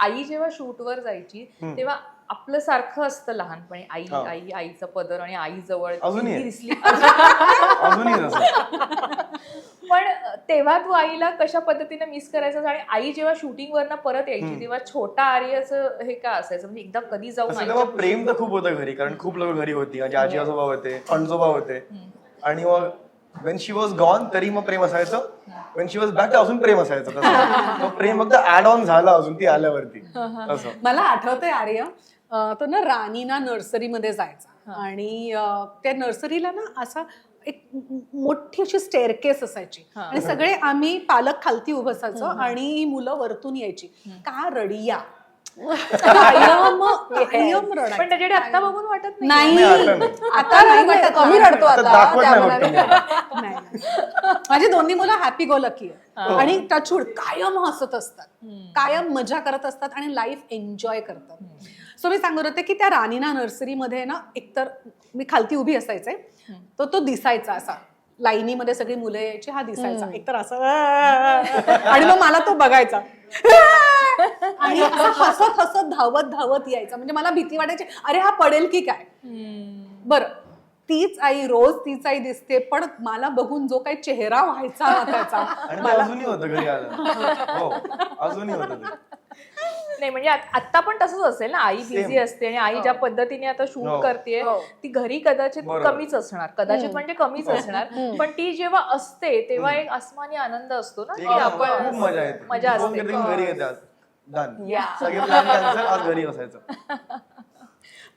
आई जेव्हा शूटवर जायची. तेव्हा आपलं सारखं असतं लहानपणी आई हा. आई आईचं पदर आणि आई जवळ. दिसली पण तेव्हा तू आईला कशा पद्धतीने मिस करायचं आणि आई जेव्हा शूटिंग वरनं परत यायची. तेव्हा छोटा आर्यचं हे का असायचं म्हणजे एकदा कधी जाऊन प्रेम तर खूप होतं घरी कारण खूप लोक घरी होती माझे आजी आजोबा होते पणजोबा होते. आणि मग वेन शी वॉज गॉन तरी मग प्रेम असायचं. वेन शी वॉज बॅक अजून प्रेम असायचं तसं. मग प्रेम फक्त ऍड ऑन झालं अजून ती आल्यावरती. मला आठवतंय आर्य. तो ना राणीना नर्सरीमध्ये जायचा. आणि त्या नर्सरीला ना असा एक मोठी अशी स्टेअरकेस असायची. आणि सगळे आम्ही पालक खालती उभं असायचो आणि ही मुलं वरतून यायची. का रडिया? कायम कायम पण. त्याच्याकडे आता बघून वाटत नाही. नाही, आता नाही. आता नाही वाटत. कमी रडतो आता आता दाखवत नाही त्या फक्त मनाने. मी. नाही, नाही. माझी दोन्ही मुलं हॅपी गो लकी आणि टचूड कायम हसत असतात. कायम मजा करत असतात आणि लाईफ एन्जॉय करतात. सो मी सांगत होते की त्या राणीना नर्सरीमध्ये ना एकतर मी खालती उभी असायचे. तर तो दिसायचा असा. लाईनीमध्ये सगळी मुलं यायची हा दिसायचा. एकतर असं आणि मग मला तो बघायचा. आणि असं हसत हसत धावत धावत यायचा. म्हणजे मला भीती वाटायची अरे हा पडेल की काय? बर. तीच आई रोज तीच आई दिसते पण मला बघून जो काही चेहरा व्हायचा त्याचा अजूनही होतं घरी आलं. हो अजूनही होतं नाही म्हणजे आत- पण तसंच असेल ना आई बिझी. असते आणि आई ज्या पद्धतीने आता शूट हो. करते हो. ती घरी कदाचित. कमीच असणार. कदाचित म्हणजे कमीच असणार. पण ती जेव्हा असते तेव्हा एक आसमानी आनंद असतो ना की आपण खूप मजा येते. मजा फोन असते. घरी. सगळे घरी बसायचं.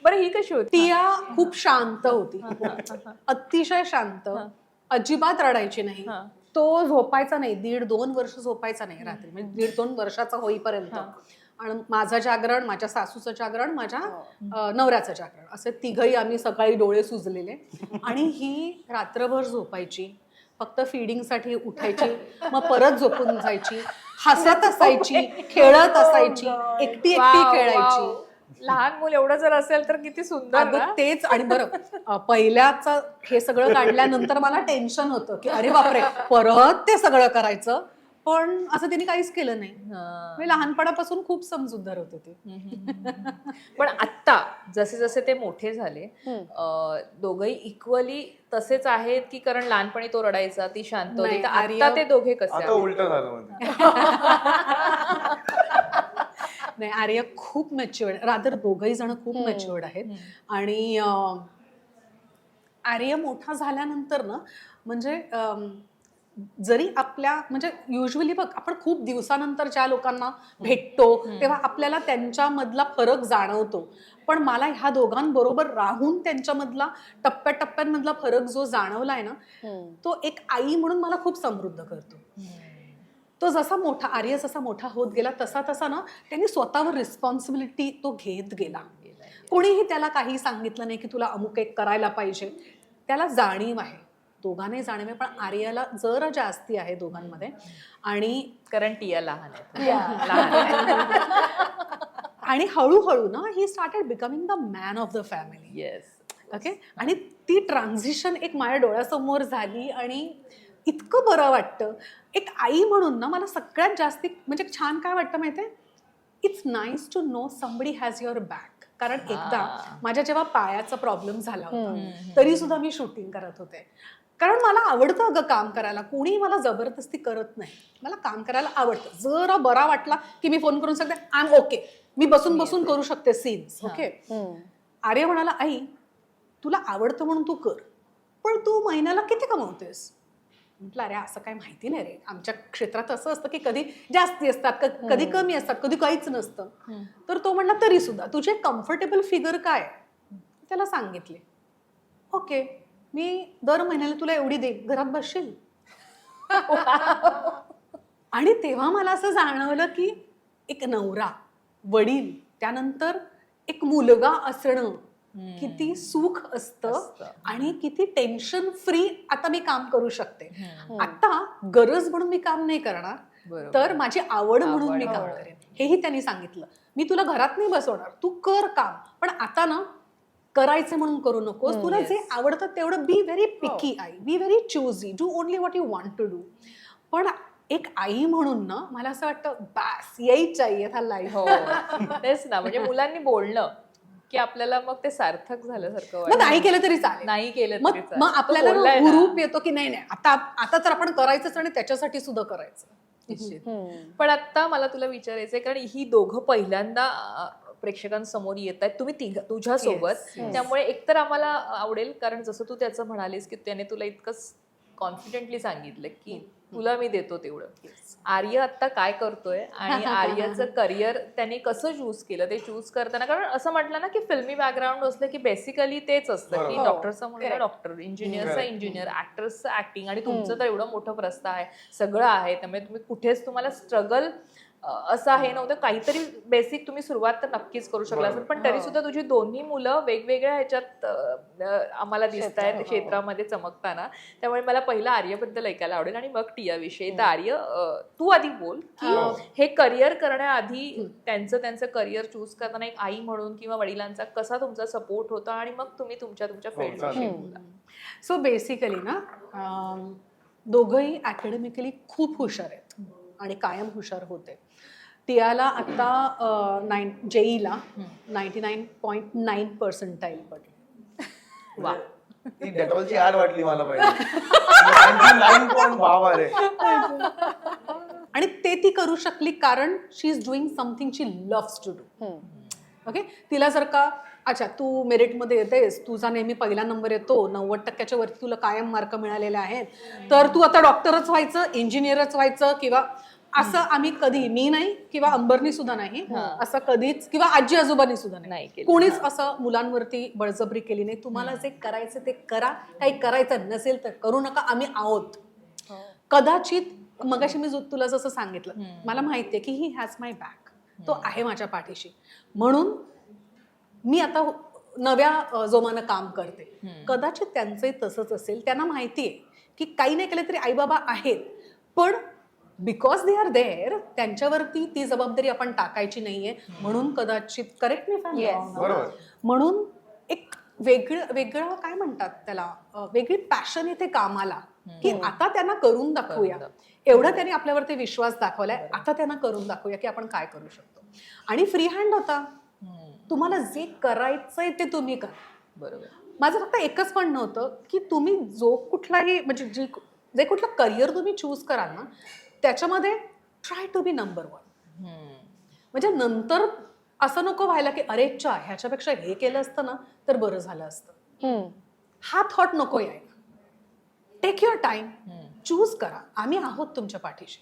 बरं ही कशी होती? टिया खूप शांत होती. अतिशय शांत. अजिबात रडायची नाही. हा. तो झोपायचा नाही. दीड दोन वर्ष झोपायचा नाही रात्री. म्हणजे दीड दोन वर्षाचा होईपर्यंत. आणि माझं जागरण माझ्या सासूचं जागरण माझ्या अं, नवऱ्याचं जागरण. असे तिघही आम्ही सकाळी डोळे सुजलेले. आणि ही रात्रभर झोपायची. फक्त फिडिंगसाठी उठायची. मग परत झोपून जायची. हसत असायची. खेळत असायची. एकटी एकटी खेळायची. लहान मुल एवढं जर असेल तर किती सुंदर अगं? तेच. आणि बरं पहिल्याच हे सगळं काढल्यानंतर मला टेन्शन होतं की अरे बापरे परत ते सगळं करायचं. पण असं तिने काहीच केलं नाही. मी लहानपणापासून खूप समजूतदार होते ते. पण आत्ता जसे जसे ते मोठे झाले दोघंही इक्वली तसेच आहेत की कारण लहानपणी तो रडायचा ती शांत होती. नाही, तर आर्य- आता ते दोघे कसे? उलट झालं मध्ये नाही आर्य खूप मॅच्युअर्ड रादर दोघही जण खूप मॅच्युअर्ड आहेत. आणि अं, आर्य मोठा झाल्यानंतर ना म्हणजे जरी आपल्या म्हणजे युजली बघ आपण खूप दिवसानंतर ज्या लोकांना भेटतो तेव्हा आपल्याला त्यांच्यामधला फरक जाणवतो. पण मला ह्या दोघांबरोबर राहून त्यांच्यामधला टप्प्याटप्प्यांमधला फरक जो जाणवलाय ना तो एक आई म्हणून मला खूप समृद्ध करतो. तो जसा मोठा आर्य जसा मोठा होत गेला तसा तसा ना त्यांनी स्वतःवर रिस्पॉन्सिबिलिटी तो घेत गेला. कोणीही त्याला काही सांगितलं नाही की तुला अमुक एक करायला पाहिजे. त्याला जाणीव आहे. दोघांनाही जाणीव आहे पण आर्याला जरा जास्ती आहे दोघांमध्ये. आणि कारण टिया लहान. आणि हळूहळू ना ही started becoming the man of the family yes okay आणि ती ट्रान्झिशन एक माझ्या डोळ्यासमोर झाली आणि इतकं बरं वाटतं. एक आई म्हणून ना मला सगळ्यात जास्ती म्हणजे छान काय वाटतं माहितीये? It's nice to know somebody has your back कारण एकदा माझ्या जेव्हा पायाचा प्रॉब्लेम झाला होता तरी सुद्धा मी शूटिंग करत होते. कारण मला आवडतं अगं काम करायला. कोणी मला जबरदस्ती करत नाही. मला काम करायला आवडतं. जरा बरा वाटला की मी फोन करून सांगते आय एम ओके मी बसून बसून करू शकते सीन्स ओके आर्य म्हणाला आई तुला आवडतं म्हणून तू कर. पण तू महिन्याला किती कमवतेस? म्हटलं अरे असं काय माहिती नाही रे. आमच्या क्षेत्रात असं असतं की कधी जास्ती असतात कधी कमी असतात कधी काहीच नसतं. तर तो म्हणला तरी सुद्धा तुझे कम्फर्टेबल फिगर काय त्याला सांगितले ओके मी दर महिन्याला तुला एवढी दे घरात बसशील? आणि तेव्हा मला असं जाणवलं की एक नवरा वडील त्यानंतर एक मुलगा असणं किती सुख असतं. आणि किती टेन्शन फ्री आता मी काम करू शकते. आता गरज म्हणून मी काम नाही करणार. तर माझी आवड म्हणून मी. काम करेन. हेही त्यांनी सांगितलं. मी तुला घरात नाही बसवणार तू कर काम. पण आता ना करायचं म्हणून करू नकोस. तुला जे आवडतं तेवढं be very picky I. Be very choosy do only what you want to do पण एक आई म्हणून ना मला असं वाटतं बस यही चाहिए था लाईफ हो. तेच ना. म्हणजे मुलांनी बोलणं. की आपल्याला मग ते सार्थक झाल्यासारखं. नाही केलं तरी चालेल नाही केलं मग तरी. मग आपल्याला. हुरूप येतो की नाही नाही आता आता तर आपण करायचंच आणि त्याच्यासाठी सुद्धा करायचं निश्चित. पण आता मला तुला विचारायचंय कारण ही दोघं पहिल्यांदा प्रेक्षकांसमोर येत आहेत तुम्ही तिघ तुझ्यासोबत. त्यामुळे एकतर आम्हाला आवडेल कारण जसं तू त्याचं म्हणालीस की त्याने तुला इतकं कॉन्फिडेंटली सांगितलं की तुला मी देतो तेवढं आर्य आता काय करतोय आणि आर्यचं करिअर त्याने कसं चूज केलं ते चूज करताना कारण असं म्हटलं ना की फिल्मी बॅकग्राऊंड असलं की बेसिकली तेच असतं की. डॉक्टरचा मुलगा. डॉक्टर इंजिनियरचा. इंजिनियर ऍक्टर्सचं ऍक्टिंग आणि तुमचं तर एवढं मोठं प्रस्ताव आहे सगळं आहे त्यामुळे तुम्ही कुठेच तुम्हाला स्ट्रगल असं हे. नव्हतं. काहीतरी बेसिक तुम्ही सुरुवात तर नक्कीच करू शकला असेल. पण तरी सुद्धा तुझी दोन्ही मुलं वेगवेगळ्या ह्याच्यात आम्हाला दिसत आहेत क्षेत्रामध्ये चमकताना. त्यामुळे मला पहिलं आर्यबद्दल ऐकायला आवडेल आणि मग टियाविषयी तर आर्य तू आधी बोल की हो. हे करिअर करण्याआधी त्यांचं त्यांचं करिअर चूज करताना एक आई म्हणून किंवा वडिलांचा कसा तुमचा सपोर्ट होता आणि मग तुम्ही तुमच्या तुमच्या हो. बोला सो बेसिकली ना दोघंही अकॅडमिकली खूप हुशार आहेत आणि कायम हुशार होते. टियाला आता nine जेईला ninety nine point nine percentile पडले. वा. ती डेटॉलची वाटली मला पाहिजे. आणि ते ती करू शकली कारण she is doing something she loves to do okay तिला जर का अच्छा तू मेरिटमध्ये येतेस तुझा नेहमी पहिला नंबर येतो नव्वद टक्क्याच्या वरती तुला कायम मार्क मिळालेले आहेत तर तू आता डॉक्टरच व्हायचं इंजिनियरच व्हायचं किंवा असं आम्ही कधी मी नाही किंवा अंबरनी सुद्धा नाही असं कधीच किंवा आजी आजोबांनी सुद्धा नाही. कोणीच असं मुलांवरती बळजबरी केली नाही. तुम्हाला जे करायचं ते करा. काही करायचं नसेल तर करू नका. आम्ही आहोत. कदाचित मगाशी मी तुला जसं सांगितलं मला माहितीये की ही हॅज माय बॅक तो आहे माझ्या पाठीशी. म्हणून मी आता नव्या जोमानं काम करते. कदाचित त्यांचंही तसंच असेल. त्यांना माहिती आहे की काही नाही केलं तरी आईबाबा आहेत. पण बिकॉज दे आर देअर त्यांच्यावरती ती जबाबदारी आपण टाकायची नाहीये. म्हणून कदाचित करेक्ट मी बरोबर. म्हणून एक वेगळं वेगळं काय म्हणतात त्याला? वेगळी पॅशन येते कामाला. की आता त्यांना करून दाखवूया. एवढा त्यांनी आपल्यावरती विश्वास दाखवलाय आता त्यांना करून दाखवूया की आपण काय करू शकतो. आणि फ्री हँड होता. तुम्हाला जे करायचंय ते तुम्ही करा. बरोबर. माझं फक्त एकच म्हणणं होतं की तुम्ही जो कुठलाही म्हणजे जी जे कुठलं करिअर तुम्ही चूज कराल ना त्याच्यामध्ये try to be number one म्हणजे नंतर असं नको व्हायला की अरे चा ह्याच्यापेक्षा हे केलं असतं ना तर बरं झालं असतं. हा थॉट नको यायला. टेक युअर टाइम चूज करा. आम्ही आहोत तुमच्या पाठीशी.